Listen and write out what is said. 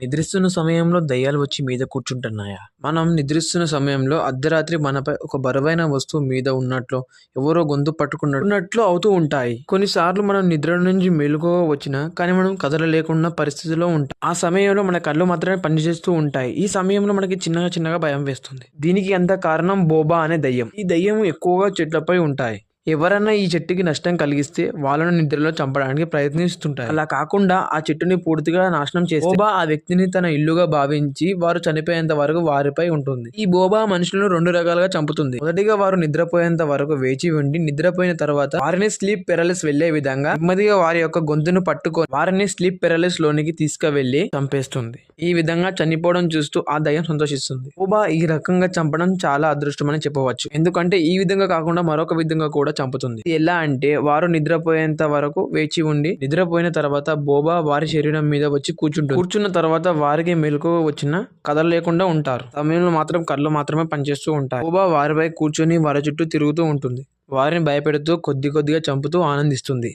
నిద్రిస్తున్న సమయంలో దయ్యాలు వచ్చి మీద కూర్చుంటున్నాయా? మనం నిద్రిస్తున్న సమయంలో అర్ధరాత్రి మనపై ఒక బరువైన వస్తువు మీద ఉన్నట్లు ఎవరో గొంతు పట్టుకున్నట్లు అవుతూ ఉంటాయి. కొన్నిసార్లు మనం నిద్ర నుంచి మెలుగు వచ్చినా కానీ మనం కదలలేకుండా పరిస్థితిలో ఉంటాం. ఆ సమయంలో మన కళ్ళు మాత్రమే పనిచేస్తూ ఉంటాయి. ఈ సమయంలో మనకి చిన్నగా చిన్నగా భయం వేస్తుంది. దీనికి అంత కారణం బోబా అనే దయ్యం. ఈ దయ్యం ఎక్కువగా చెట్లపై ఉంటాయి. ఎవరైనా ఈ చెట్టుకి నష్టం కలిగిస్తే వాళ్ళను నిద్రలో చంపడానికి ప్రయత్నిస్తుంటారు. అలా కాకుండా ఆ చెట్టుని పూర్తిగా నాశనం చేసి బోబా ఆ వ్యక్తిని తన ఇల్లుగా భావించి వారు చనిపోయేంత వరకు వారిపై ఉంటుంది. ఈ బోబా మనుషులను రెండు రకాలుగా చంపుతుంది. మొదటిగా వారు నిద్రపోయేంత వరకు వేచి ఉండి నిద్రపోయిన తర్వాత వారిని స్లీప్ పెరలిస్ వెళ్ళే విధంగా నెమ్మదిగా వారి యొక్క గొంతును పట్టుకొని వారిని స్లీప్ పెరలిస్ లోనికి తీసుకువెళ్ళి చంపేస్తుంది. ఈ విధంగా చనిపోవడం చూస్తూ ఆ దయ్యం సంతోషిస్తుంది. బోబా ఈ రకంగా చంపడం చాలా అదృష్టమని చెప్పవచ్చు. ఎందుకంటే ఈ విధంగా కాకుండా మరొక విధంగా కూడా చంపుతుంది. ఎలా అంటే వారు నిద్రపోయేంత వరకు వేచి ఉండి నిద్రపోయిన తర్వాత బోబా వారి శరీరం మీద వచ్చి కూర్చుంటుంది. కూర్చున్న తర్వాత వారికి మెలకు వచ్చిన కథలు లేకుండా ఉంటారు. సమయంలో మాత్రం కళ్ళు మాత్రమే పనిచేస్తూ ఉంటారు బోబా వారిపై కూర్చొని వారి చుట్టూ తిరుగుతూ ఉంటుంది. వారిని భయపెడుతూ కొద్ది కొద్దిగా చంపుతూ ఆనందిస్తుంది.